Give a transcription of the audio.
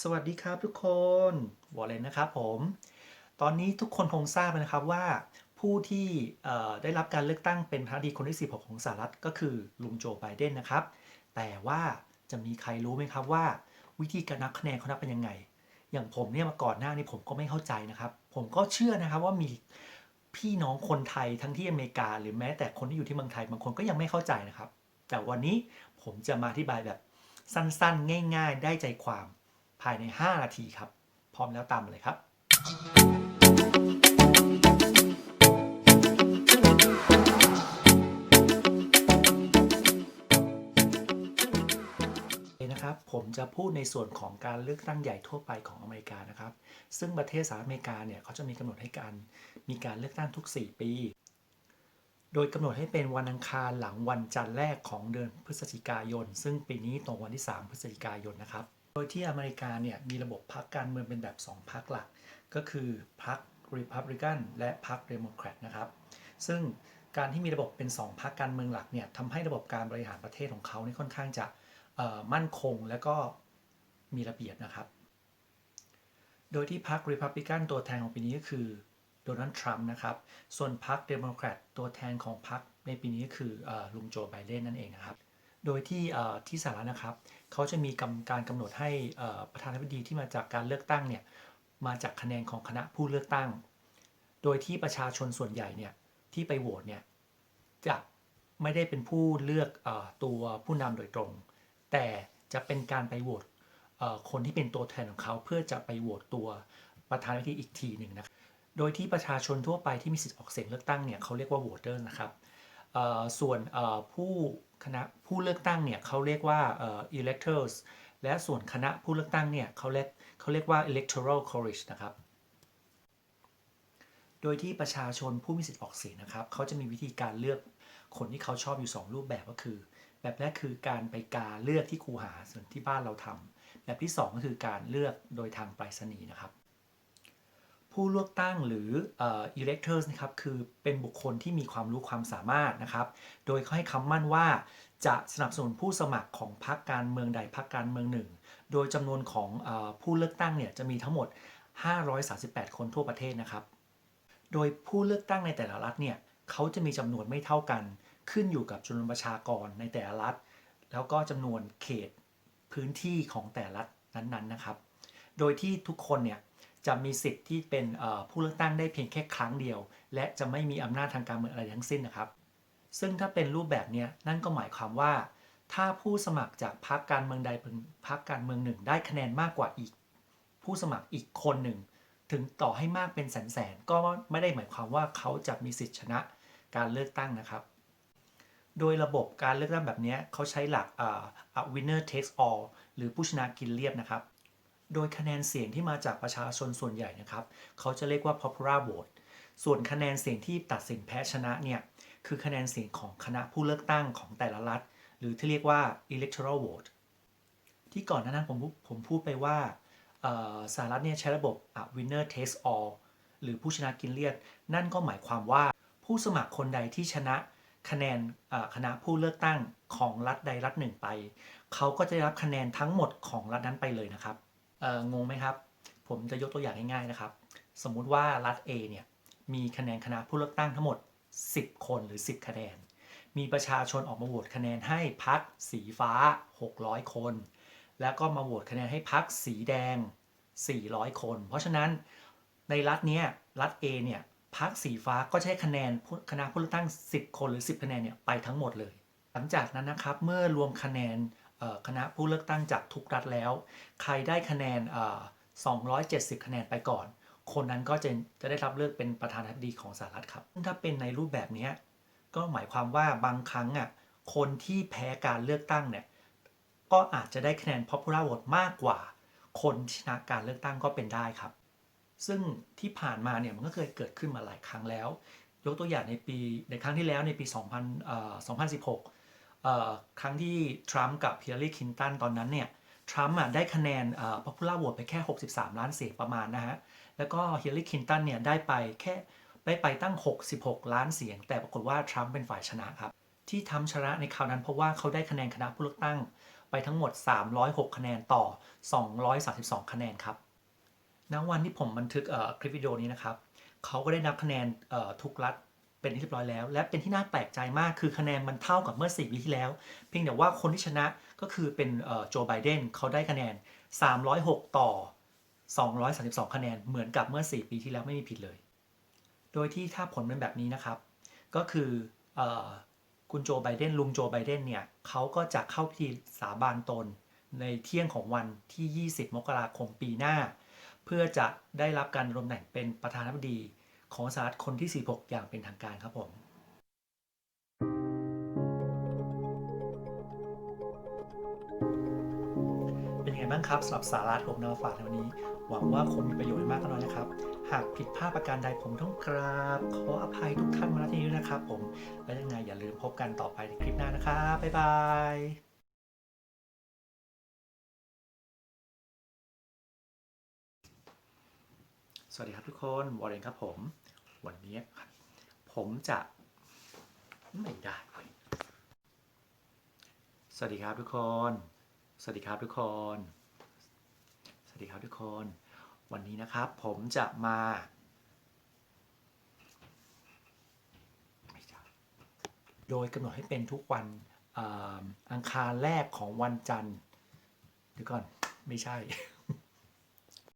สวัสดีครับทุกคนวอลเลนนะครับผม ตอนนี้ทุกคนคงทราบนะครับว่าผู้ที่ได้รับการเลือกตั้งเป็นประธานาธิบดีคนที่ 16 ของสหรัฐก็คือลุงโจไบเดนนะครับ แต่ว่าจะมีใครรู้ไหมครับว่า วิธีการนับคะแนนเขานับเป็นยังไง อย่างผมเนี่ยมาก่อนหน้านี้ผมก็ไม่เข้าใจนะครับ ผมก็เชื่อนะครับว่ามีพี่น้องคนไทยทั้งที่อเมริกา หรือแม้แต่คนที่อยู่ที่เมืองไทยบางคนก็ยังไม่เข้าใจนะครับ แต่วันนี้ผมจะมาอธิบายแบบสั้นๆ ง่าย ๆ ได้ใจความ ภายใน 5 นาทีครับ พร้อมแล้วตามมาเลยครับ นะครับ ผมจะพูดในส่วนของการเลือกตั้งใหญ่ทั่วไปของอเมริกานะครับ ซึ่งประเทศสหรัฐอเมริกาเนี่ยเขาจะมีกำหนดให้การมีการเลือกตั้งทุก 4 ปีโดยกำหนดให้เป็นวันอังคารหลังวันจันทร์แรกของเดือนพฤศจิกายน ซึ่งปีนี้ตรงวันที่ 3 พฤศจิกายนนะครับ โดยที่อเมริกาเนี่ยมีระบบพรรคการเมืองเป็นแบบ 2พรรคหลัก ก็คือพรรค Republican และพรรค Democrat นะครับ ซึ่งการที่มีระบบเป็น 2พรรคการเมืองหลักเนี่ยทำให้ระบบการบริหารประเทศของเขานี่ค่อนข้างจะมั่นคงและก็มีระเบียบนะครับ โดยที่พรรค Republican ตัวแทนของปีนี้ก็คือโดนัลด์ทรัมป์นะครับ ส่วนพรรค Democrat ตัวแทนของพรรคในปีนี้ก็คืออลุงโจไบเดนนั่นเองนะครับ โดยที่ที่สหรัฐนะครับเขาจะมีการกำหนดให้ประธานาธิบดีที่มาจากการเลือกตั้งเนี่ยมาจากคะแนนของคณะผู้เลือกตั้ง โดยที่ประชาชนส่วนใหญ่เนี่ยที่ไปโหวตเนี่ยจะไม่ได้เป็นผู้เลือกอตัวผู้นำโดยตรง แต่จะเป็นการไปโหวตคนที่เป็นตัวแทนของเขาเพื่อจะไปโหวตตัวประธานาธิบดีอีกทีหนึ่งนะครับโดยที่ประชาชนทั่วไปที่มีสิทธิ์ออกเสียงเลือกตั้งเนี่ยเขาเรียกว่าโหวตเตอร์นะครับส่วนผู้ คณะผู้เลือกตั้งเนี่ยเขาเรียกว่า electors และส่วนคณะผู้เลือกตั้งเนี่ยเขาเรียกเขาเรียกว่า electoral college นะครับ โดยที่ประชาชนผู้มีสิทธิ์ออกเสียงนะครับเขาจะมีวิธีการเลือกคนที่เขาชอบอยู่ 2 รูปแบบก็คือ แบบแรกคือการไปกาเลือกที่ครูหาส่วนที่บ้านเราทำแบบที่ 2 ก็คือการเลือกโดยทางไปรษณีย์นะครับ ผู้เลือกตั้งหรือ electors นะครับคือเป็นบุคคลที่มีความรู้ความสามารถนะครับ โดยเขาให้คำมั่นว่าจะสนับสนุนผู้สมัครของพรรคการเมืองใดพรรคการเมืองหนึ่ง โดยจำนวนของอผู้เลือกตั้งเนี่ยจะมีทั้งหมด 538 คนทั่วประเทศนะครับ โดยผู้เลือกตั้งในแต่ละรัฐเนี่ยเขาจะมีจำนวนไม่เท่ากัน ขึ้นอยู่กับจำนวนประชากรในแต่ละรัฐ แล้วก็จำนวนเขตพื้นที่ของแต่ละรัฐนั้นๆนะครับ โดยที่ทุกคนเนี่ย จะมีสิทธิ์ที่เป็นผู้เลือกตั้งได้เพียงแค่ครั้งเดียว และจะไม่มีอำนาจทางการเมืองอะไรทั้งสิ้นนะครับ ซึ่งถ้าเป็นรูปแบบนี้นั่นก็หมายความว่า ถ้าผู้สมัครจากพรรคการเมืองใดพรรคการเมืองหนึ่ง ได้คะแนนมากกว่าอีก ผู้สมัครอีกคนหนึ่ง ถึงต่อให้มากเป็นแสนๆก็ไม่ได้หมายความว่าเขาจะมีสิทธิชนะการเลือกตั้งนะครับ โดยระบบการเลือกตั้งแบบนี้เขาใช้หลักอ่า winner takes all หรือผู้ชนะกินเรียบนะครับ โดยคะแนนเสียงที่มาจากประชาชนส่วนใหญ่นะครับ เขาจะเรียกว่า popular vote ส่วนคะแนนเสียงที่ตัดสินแพ้ชนะเนี่ย คือคะแนนเสียงของคณะผู้เลือกตั้งของแต่ละรัฐ หรือที่เรียกว่า electoral vote ที่ก่อนหน้านั้นผมพูดผมพูดไปว่าสหรัฐเนี่ยใช้ระบบ winner takes all หรือผู้ชนะกินเรียบนั่นก็หมายความว่าผู้สมัครคนใดที่ชนะคะแนนคณะผู้เลือกตั้งของรัฐใดรัฐหนึ่งไป เขาก็จะได้รับคะแนนทั้งหมดของรัฐนั้นไปเลยนะครับ งงไหมครับ ผมจะยกตัวอย่างง่ายๆนะครับ สมมุติว่ารัฐ A เนี่ยมีคะแนนคณะผู้เลือกตั้งทั้งหมด 10 คนหรือ 10 คะแนน มีประชาชนออกมาโหวตคะแนนให้พักสีฟ้า 600 คน แล้วก็มาโหวตคะแนนให้พักสีแดง 400 คน เพราะฉะนั้นในรัฐเนี้ยรัฐ A เนี่ยพักสีฟ้าก็ใช้คะแนนคณะผู้เลือกตั้ง 10 คนหรือ 10 คะแนนเนี่ยไปทั้งหมดเลย หลังจากนั้นนะครับเมื่อรวมคะแนน คณะผู้เลือกตั้งจากทุกรัฐแล้ว ใครได้คะแนน 270 คะแนนไปก่อน คนนั้นก็จะจะได้รับเลือกเป็นประธานาธิบดีของสหรัฐครับ ถ้าเป็นในรูปแบบนี้ก็หมายความว่าบางครั้งอะคนที่แพ้การเลือกตั้งเนี่ยก็อาจจะได้คะแนน popular vote มากกว่า คนที่ชนะการเลือกตั้งก็เป็นได้ครับ ซึ่งที่ผ่านมาเนี่ยมันก็เคยเกิดขึ้นมาหลายครั้งแล้ว ยกตัวอย่างในปีในครั้งที่แล้วในปี 2000 2016 ครั้งที่ทรัมป์กับฮิลลารีคินตันตอนนั้นเนี่ยทรัมป์อะได้คะแนนเอ่อ popular vote ไปแค่ 63 ล้านเสียงประมาณนะฮะ แล้วก็ฮิลลารีคินตันเนี่ยได้ไปแค่ได้ไปตั้ง 66 ล้านเสียง แต่ปรากฏว่าทรัมป์เป็นฝ่ายชนะครับ ที่ทำชนะในคราวนั้นเพราะว่าเขาได้คะแนนคณะผู้เลือกตั้งไปทั้งหมด 306 คะแนนต่อ 232 คะแนนครับณวันที่ผมบันทึกคลิปวิดีโอนี้นะครับเขาก็ได้นับคะแนนทุกรัฐ เป็นที่เรียบร้อยแล้ว และเป็นที่น่าแปลกใจมากคือคะแนนมันเท่ากับเมื่อ 4 ปีที่แล้ว เพียงแต่ว่าคนที่ชนะก็คือเป็นโจไบเดนเขาได้คะแนน 306 ต่อ 232 คะแนนเหมือนกับเมื่อ 4 ปีที่แล้วไม่มีผิดเลย โดยที่ถ้าผลเป็นแบบนี้นะครับ ก็คือออคุณโจไบเดนลุงโจไบเดนเนี่ยเขาก็จะเข้าพิธีสาบานตนในเที่ยงของวันที่ 20 มกราคมปีหน้า เพื่อจะได้รับการดำรงตำแหน่งเป็นประธานาธิบดี ของสหรัฐคนที่ 46 อย่างเป็นทางการครับผมเป็นยังไงบ้างครับสำหรับสาระผมนำมาฝากในวันนี้ หวังว่าคงมีประโยชน์มากน้อยนะครับ หากผิดพลาดประการใดผมต้องกราบ ขออภัยทุกท่านมาณที่นี้ด้วยนะครับผม และยังไงอย่าลืมพบกันต่อไปในคลิปหน้านะครับ บ๊ายบายสวัสดีครับทุกคน วอร์เรนครับผม วันนี้ครับ ผมจะไม่ได้เว้ยสวัสดีครับทุกคน สวัสดีครับทุกคน สวัสดีครับทุกคน วันนี้นะครับผมจะมาโดยกำหนดให้เป็นทุกวันอ,อังคารแรกของวันจันทร์เดี๋ยวก่อน ไม่ใช่